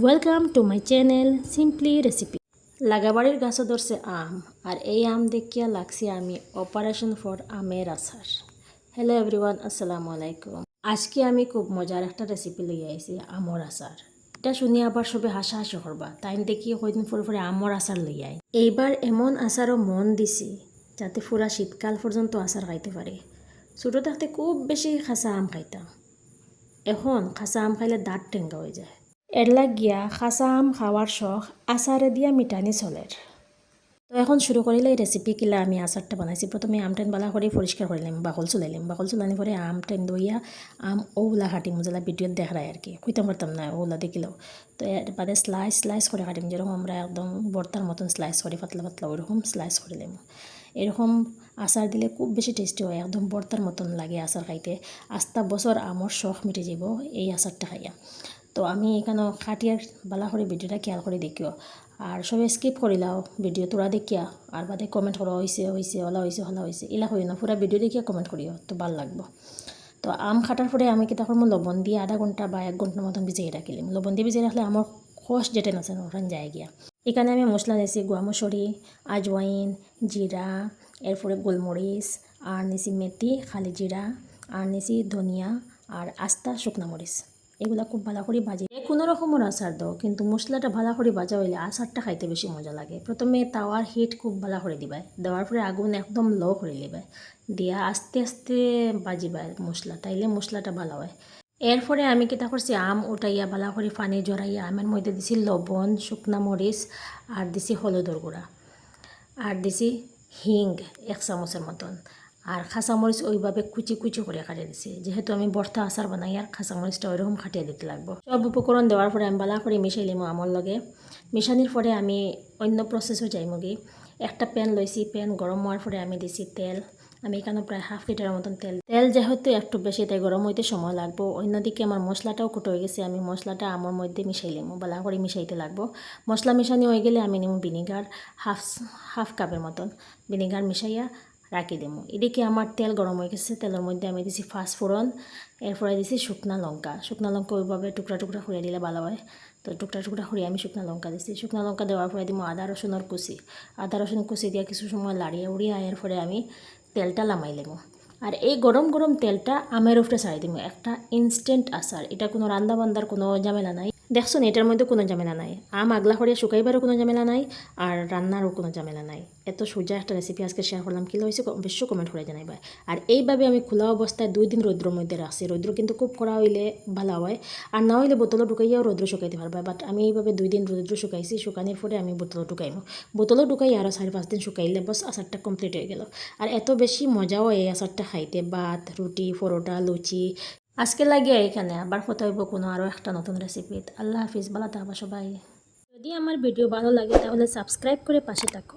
Welcome to my channel simply recipe লাগাবাড়ির গাছও ধরছে আম, আর এই আম দেখিয়া লাগছি আমি অপারেশন ফর আমের আচার। হ্যালো এভরিওয়ান আসসালামু আলাইকুম। আজকে আমি খুব মজার একটা রেসিপি লই আইছি, আমর আচার। এটা শুনি আবার সবে হাসাহাসি করবা, তাই দেখি কয়দিন পরে পরে আমর আচার লই আই। এইবার এমন আচারও মন দিছি, যাতে পুরা শীতকাল পর্যন্ত আচার খাইতে পারে। ছোটো থাকতে খুব বেশি খাসা আম খাইতাম। এখন খাসা আম খাইলে দাঁত টেঙ্গা হয়ে যায়। এর লাগিয়া খাসা আম খাওয়ার শখ আচারে দিয়া মিটানি চলের। তো এখন শুরু করিলে এই রেসিপি কিলা আমি আচারটা বানাইছি। প্রথমে আম টেন বালা করে পরিষ্কার করিলাম বাকল চুলাইলাম বাকল চুলানি পরে আম টেন দইয়া আম ওলা কাটিম যেলা ভিডিওত দেখায় আর কি। কইতাম পারতাম না ওলা দেখিলেও। তো এর বাদে স্লাইস স্লাইস করে কাটিম। যেরকম আমরা একদম বর্তার মতন স্লাইস করি পাতলা পাতলা ওইরকম স্লাইস করিলাম এরকম আচার দিলে খুব বেশি টেস্টি হয়। একদম বর্তার মতন লাগে আচার খাইতে। আস্তা বছর আমার শখ মিটে যাব এই আচারটা খাইয়া। তো আমি এখানে খাটিয়ার বালা করে ভিডিওটা খেয়াল করে দেখিও। আর সবে স্কিপ করিলাও ভিডিও, তোরা দেখিয়া। আর বাদে কমেন্ট করা হয়েছে হয়েছে হলা হয়েছে হলা হয়েছে এলা হই না, পুরা ভিডিও দেখিয়া কমেন্ট করিও, তো ভালো লাগবো। তো আম খাটার পরে আমি কি তখন লবণ দিয়ে আধা ঘণ্টা বা এক ঘণ্টার মতন ভিজিয়ে রাখিলাম। লবণ দিয়ে ভিজিয়ে রাখলে আমার খস যেটা আছে ওখানে যায় গিয়া। এখানে আমি মশলা দিয়েছি, গোয়ামসরি, আজওয়াইন, জিরা, এরপরে গোলমরিচ, আর নিছি মেথি, খালি জিরা, আর নিছি ধনিয়া, আর আস্তা শুকনা মরিচ। এগুলা খুব ভালো করে ভাজি কোনো রকমের আচার দাও, কিন্তু মশলাটা ভালো করে ভাজা হইলে আচারটা খাইতে বেশি মজা লাগে। প্রথমে তাওয়ার হিট খুব ভালো করে দিবাই দেওয়ার পরে আগুন একদম লো করে দিবাই দিয়া আস্তে আস্তে বাজিবাই মশলা, তাইলে মশলাটা ভালো হয়। এরপরে আমি কিতা করছি, আম উঠাইয়া ভালো করে পানি জড়াইয়া আমের মধ্যে দিছি লবণ, শুকনা মরিচ, আর দিছি হলুদর গুঁড়া। আর দিছি হিং এক চামচের মতন। আর খাঁচামরিচ ওইভাবে কুচি কুচি করে কাটিয়ে দিছি। যেহেতু আমি বর্তা আচার বানাই আর খাঁচামরিচটা ওইরকম খাটিয়ে দিতে লাগবো। সব উপকরণ দেওয়ার পরে আমি বালা করে মিশাইলিম আমার লগে। মিশানির পরে আমি অন্য প্রসেসও যাইমগি একটা প্যান লইছি প্যান গরম হওয়ার পরে আমি দিছি তেল। আমি এখানে প্রায় হাফ লিটারের মতন তেল। তেল যেহেতু একটু বেশি, তাই গরম হইতে সময় লাগবো। অন্যদিকে আমার মশলাটাও কুটো হয়ে গেছে, আমি মশলাটা আমার মধ্যে মিশাইলাম বালা করে মিশাইতে লাগবো। মশলা মিশানি হয়ে গেলে আমি নিব ভিনিগার হাফ হাফ কাপের মতন। ভিনিগার মিশাইয়া রাখি দেবো এদিকে আমার তেল গরম হয়ে গেছে তেলের মধ্যে আমি দিছি ফার্স্ট ফোড়ন এরপরে দিছি শুকনা লঙ্কা। শুকনা লঙ্কা ওইভাবে টুকরা টুকরা সরিয়ে দিলে ভালো হয়। তো টুকরা টুকরা সরিয়ে আমি শুকনা লঙ্কা দিছি। শুকনা লঙ্কা দেওয়ার পরে দিব আদা রসুনের কুচি। আদা রসুন কুচি দিয়ে কিছু সময় লাড়িয়ে উড়িয়ে এর পরে আমি তেলটা লামাই লেবো আর এই গরম গরম তেলটা আমের উপরে ছাড়ি দিব একটা ইনস্ট্যান্ট আচার এটা কোনো রান্দা বান্দার কোনো ঝামেলা নাই। দেখছ এটার মধ্যে কোনো ঝামেলা নাই। আম, আগলা করিয়া শুকাইবারও কোনো ঝামেলা নাই, আর রান্নারও কোনো ঝামেলা নাই। এত সোজা একটা রেসিপি আজকে শেয়ার করলাম, কী হয়েছে অবশ্যই কমেন্ট করে জানাইবা আর এইভাবে আমি খোলা অবস্থায় দুই দিন রৌদ্রের মধ্যে রাখছি। রৌদ্র কিন্তু খুব করা হইলে ভালো হয়, আর না হইলে বোতলও ঢুকাইয়াও রৌদ্র শুকাইতে পারবা। বাট আমি এইভাবে দুই দিন রৌদ্র শুকাইছি, শুকানোর পরে আমি বোতলও ঢুকাইমো বোতলও ঢুকাই আরও চারি পাঁচ দিন শুকাইলে বস আচারটা কমপ্লিট হয়ে গেল। আর এত বেশি মজাও এই আচারটা খাইতে, ভাত, রুটি, পরোটা, লুচি আজকে লাগিয়ে এখানে, আবার কথা হইব কোনো আরও একটা নতুন রেসিপিত আল্লাহ হাফিজ, ভালো থাকবা সবাই। যদি আমার ভিডিও ভালো লাগে, তাহলে সাবস্ক্রাইব করে পাশে থাকো।